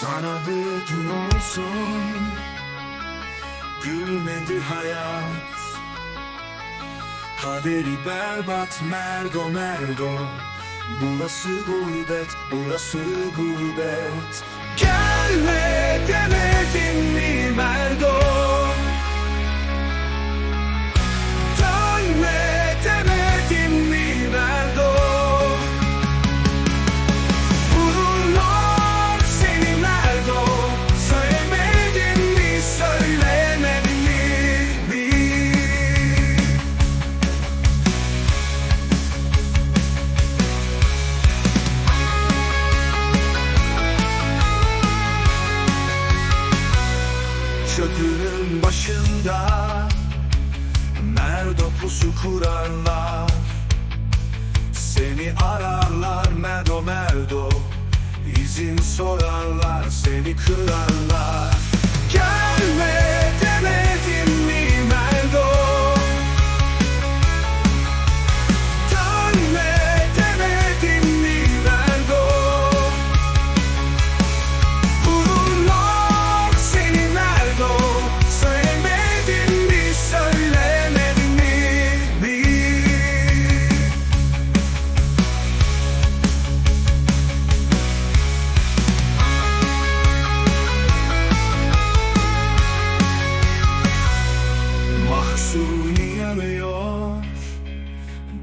Sana bir gün olsun. Gülmedi hayat? Kaderi berbat merdo merdo. Burası gurbet, burası gurbet. Gelme demedim mi merdo Çöpünün başında Merdo pusu kurarlar. Seni ararlar merdo merdo İzin sorarlar seni kırarlar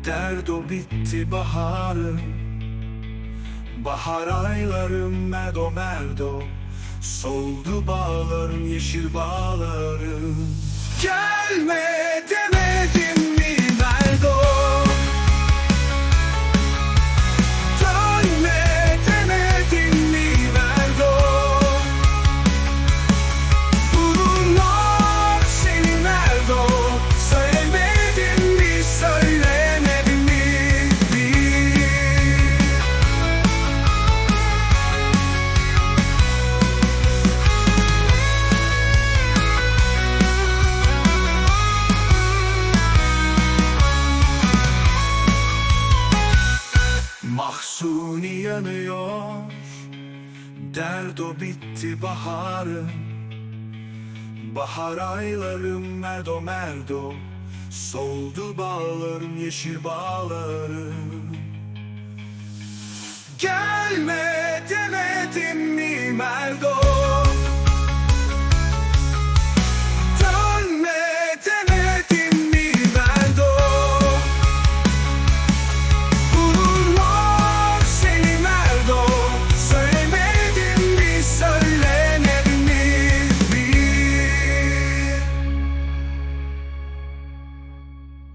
Derdo bitti baharım Bahar aylarım merdo merdo. Soldu bağlarım yeşil bağlarım Mahsuni yanıyor Derdo bitti baharım Bahar aylarım merdo merdo Soldu bağlarım yeşil bağlarım Gelme demedim mi merdo